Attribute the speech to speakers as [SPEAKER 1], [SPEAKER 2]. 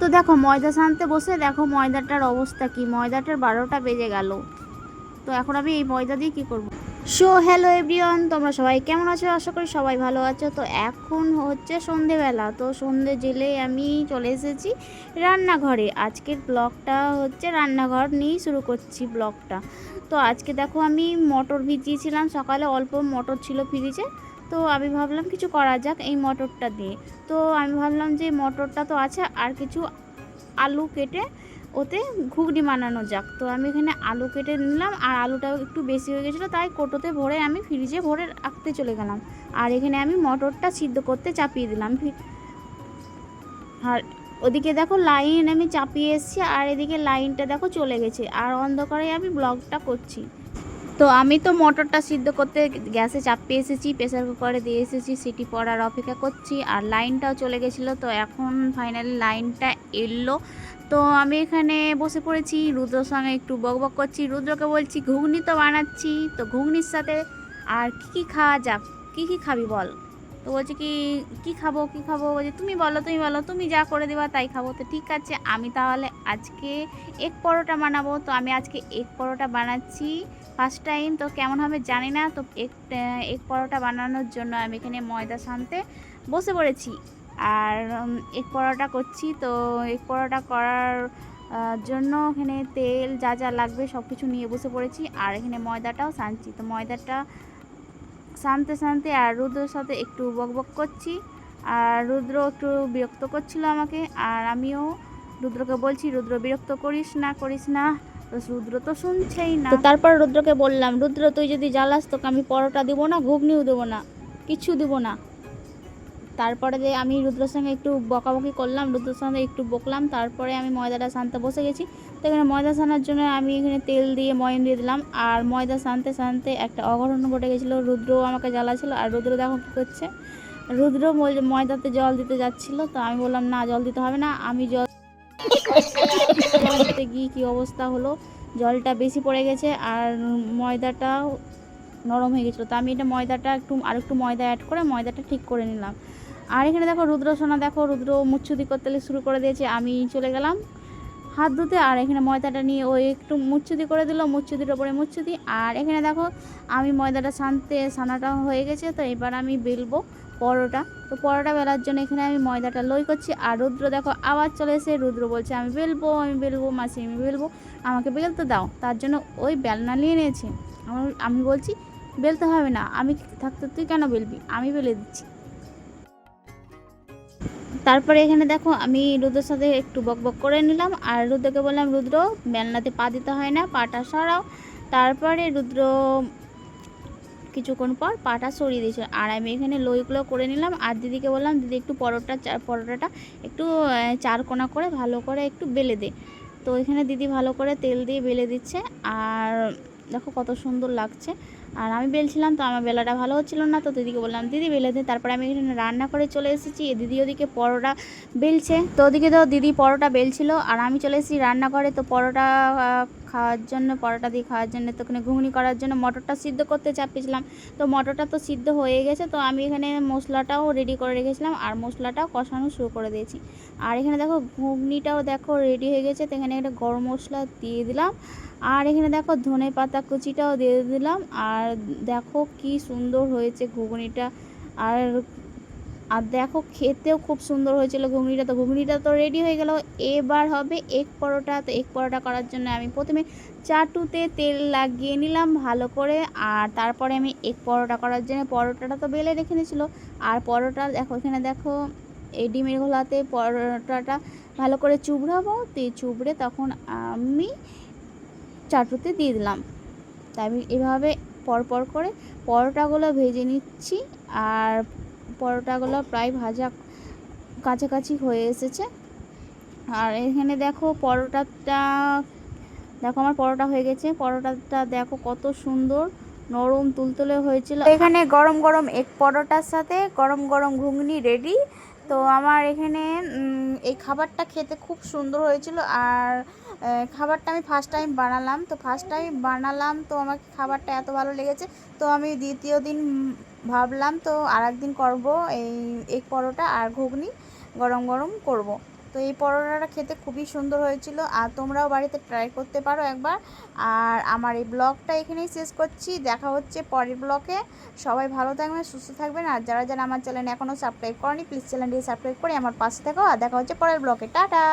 [SPEAKER 1] তো দেখো ময়দা সানতে বসে দেখো ময়দাটার অবস্থা কি? ময়দাটার বারোটা বেজে গেল। তো এখন আমি এই ময়দা দিয়ে কি করব? সো হ্যালো এভরিওয়ান তোমরা সবাই কেমন আছো? আশা করি সবাই ভালো আছো। তো এখন হচ্ছে সন্ধেবেলা। তো সন্ধে জেলে আমি চলে এসেছি রান্নাঘরে। আজকের ব্লগটা হচ্ছে রান্নাঘর নিয়েই শুরু করছি ব্লগটা। তো আজকে দেখো আমি মটর ভিজিয়েছিলাম। সকালে অল্প মটর ছিল ফ্রিজে। তো আমি ভাবলাম কিছু করা যাক এই মটরটা দিয়ে। তো আমি ভাবলাম যে মটরটা তো আছে, আর কিছু আলু কেটে ওতে ঘুগনি বানানো যাক। তো আমি এখানে আলু কেটে নিলাম, আর আলুটাও একটু বেশি হয়ে গেছিল, তাই কোটোতে ভরে আমি ফ্রিজে ভরে রাখতে চলে গেলাম। আর এখানে আমি মটরটা সিদ্ধ করতে চাপিয়ে দিলাম। আর ওদিকে দেখো লাইন আমি চাপিয়ে এসেছি, আর এদিকে লাইনটা দেখো চলে গেছে, আর অন্ধকারে আমি ব্লগটা করছি। তো আমি তো মটরটা সিদ্ধ করতে গ্যাসে চাপিয়ে এসেছি, প্রেসার কুকারে দিয়ে এসেছি, সিটি পড়ার অপেক্ষা করছি আর লাইনটাও চলে গেছিল। তো এখন ফাইনালি লাইনটা এলো। তো আমি এখানে বসে পড়েছি, রুদ্রর সঙ্গে একটু বকবক করছি। রুদ্রকে বলছি, ঘুগনি তো বানাচ্ছি। তো ঘুগনির সাথে আর কী কী খাওয়া যাক? কী কী খাবি বল? তো বলছে কি কি খাব কি খাব? বলছে, তুমি বলো তুমি বলো, তুমি যা করে দেবা তাই খাব। তো ঠিক আছে, আমি তাহলে আজকে এক পরোটা বানাবো। তো আমি আজকে এক পরোটা বানাচ্ছি ফার্স্ট টাইম তো কেমন হবে জানি না। তো এক এক পরোটা বানানোর জন্য আমি এখানে ময়দা সানতে বসে পড়েছি। আর এক পরোটা করছি। তো এক পরোটা করার জন্য এখানে তেল যা যা লাগবে সব কিছু নিয়ে বসে পড়েছি। আর এখানে ময়দাটাও সানছি তো ময়দাটা সানতে শান্তে আর রুদ্রর সাথে একটু বকবক করছি। আর রুদ্র একটু বিরক্ত করছিল আমাকে, আর আমিও রুদ্রকে বলছি, রুদ্র, বিরক্ত করিস না করিস না। রুদ্র তো শুনছেই না। তারপর রুদ্রকে বললাম, রুদ্র, তুই যদি জ্বালাস, তোকে আমি পরোটা দেবো না, ঘুগনিও দেবো না, কিছু দেবো না। তারপরে যে আমি রুদ্রর সঙ্গে একটু বকাবকি করলাম, রুদ্রর সঙ্গে একটু বকলাম, তারপরে আমি ময়দাটা সানতে বসে গেছি। তো এখানে ময়দা সানার জন্য আমি এখানে তেল দিয়ে ময়ন দিয়ে দিলাম, আর ময়দা সানতে সানতে একটা অঘটন ঘটে গেছিল। রুদ্র আমাকে জ্বালাছিল, আর রুদ্র দেখো কী করছে। রুদ্র ময়দাতে জল দিতে যাচ্ছিল, তো আমি বললাম, না, জল দিতে হবে না, আমি জল দিতে গিয়ে কী অবস্থা হলো? জলটা বেশি পড়ে গেছে, আর ময়দাটাও নরম হয়ে গেছিল। তো আমি এটা ময়দাটা একটু আর একটু ময়দা অ্যাড করে ময়দাটা ঠিক করে নিলাম। আর এখানে দেখো রুদ্র সোনা, দেখো রুদ্র মুচ্ছুদি করতে শুরু করে দিয়েছে, আমি চলে গেলাম। হাত ধুতে, আর এখানে ময়দাটা নিয়ে ওই একটু মুচ্ছুদি করে দিল, মুচ্ছুদির ওপরে মুচ্ছুদি। আর এখানে দেখো, আমি ময়দাটা সানতে, সানাটা হয়ে গেছে, তো এবার আমি বেলবো পরোটা। তো পরোটা বেলার জন্য এখানে আমি ময়দাটা লই করছি, আর রুদ্র দেখো আবার চলে এসে, রুদ্র বলছে, আমি বেলবো আমি বেলবো, মাসি, আমি বেলবো, আমাকে বেলতে দাও। তার জন্য ওই বেলনা নিয়ে নিয়েছে। আমি বলছি, বেলতে হবে না, আমি থাকতে, তুই কেন বেলবি? আমি বেলে দিচ্ছি। তারপরে এখানে দেখো আমি রুদ্রের সাথে একটু বকবক করে নিলাম, আর রুদ্রকে বললাম, রুদ্র বেলনাতে পা দিতে হয় না, পাটা সরাও। তারপরে রুদ্র কিছুক্ষণ পর পাটা সরিয়ে দিয়েছে, আর আমি এখানে লইগুলো করে নিলাম। আর দিদিকে বললাম, দিদি, একটু পরোটা পরোটাটা একটু চারকোনা করে ভালো করে একটু বেলে দে। তো এখানে দিদি ভালো করে তেল দিয়ে বেলে দিচ্ছে, আর দেখো কত সুন্দর লাগছে। আর আমি বেলছিলাম তো আমার বেলাটা ভালো হচ্ছিল না, তো দিদিকে বললাম, দিদি বেলে দিন তারপরে আমি এখানে রান্না করে চলে এসেছি। দিদি ওদিকে পরোটা বেলছে। তো ওদিকে তো দিদি পরোটা বেলছিল, আর আমি চলে এসেছি রান্নাঘরে। তো পরোটা খাওয়ার জন্য, পরোটা দিয়ে খাওয়ার জন্য, তো ওখানে ঘুগনি করার জন্য মটরটা সিদ্ধ করতে চাপিয়েছিলাম। তো মটরটা তো সিদ্ধ হয়ে গেছে, তো আমি এখানে মশলাটাও রেডি করে রেখেছিলাম আর মশলাটাও কষানো শুরু করে দিয়েছি। আর এখানে দেখো ঘুগনিটাও দেখো রেডি হয়ে গেছে, তো এখানে একটা গরম মশলা দিয়ে দিলাম। আর এখানে দেখো ধনে পাতা কুচিটাও দিয়ে দিলাম। আর দেখো কি সুন্দর হয়েছে ঘুগনিটা। আর আর দেখো খেতেও খুব সুন্দর হয়েছিল ঘুগনিটা। তো ঘুগনিটা তো রেডি হয়ে গেল। এবার হবে এক পরোটা। তো এক পরোটা করার জন্য আমি প্রথমে চাটুতে তেল লাগিয়ে নিলাম ভালো করে। আর তারপরে আমি এক পরোটা করার জন্য পরোটাটা তো বেলে রেখে নিয়েছিল আর পরোটা দেখো, এখানে দেখো এই ডিমের ঘোলাতে পরোটাটা ভালো করে চুবড়াবো। তো চুবড়ে তখন আমি চাটুতে দিয়ে দিলাম। তাই আমি এভাবে পরপর করে পরোটাগুলো ভেজে নিচ্ছি। আর পরোটাগুলো প্রায় ভাজা কাছাকাছি হয়ে এসেছে। আর এখানে দেখো পরোটাটা, দেখো আমার পরোটা হয়ে গেছে। পরোটাটা দেখো কত সুন্দর, নরম তুলতুলে হয়েছিল। এখানে গরম গরম এক পরোটার সাথে গরম গরম ঘুগনি রেডি তো আমার এখানে এই খাবারটা খেতে খুব সুন্দর হয়েছিল। আর খাবারটা আমি ফার্স্ট টাইম বানালাম। তো ফার্স্ট টাইম বানালাম তো আমার খাবারটা এত ভালো লেগেছে। তো আমি দ্বিতীয় দিন ভাবলাম তো আর একদিন করব এই এক পরোটা আর ঘুগনি গরম গরম করব। তো এই পরোটাটা খেতে খুবই সুন্দর হয়েছিল আর তোমরাও বাড়িতে ট্রাই করতে পারো একবার। আর আমার এই ব্লগটা এখানেই শেষ করছি। দেখা হচ্ছে পরের ব্লগে। সবাই ভালো থাকবেন, সুস্থ থাকবেন। আর যারা যারা আমার চ্যানেল এখনও সাবস্ক্রাইব করেনি প্লিজ চ্যানেলটি সাবস্ক্রাইব করে আমার পাশে থাকো। আর দেখা হচ্ছে পরের ব্লগে। টাটা!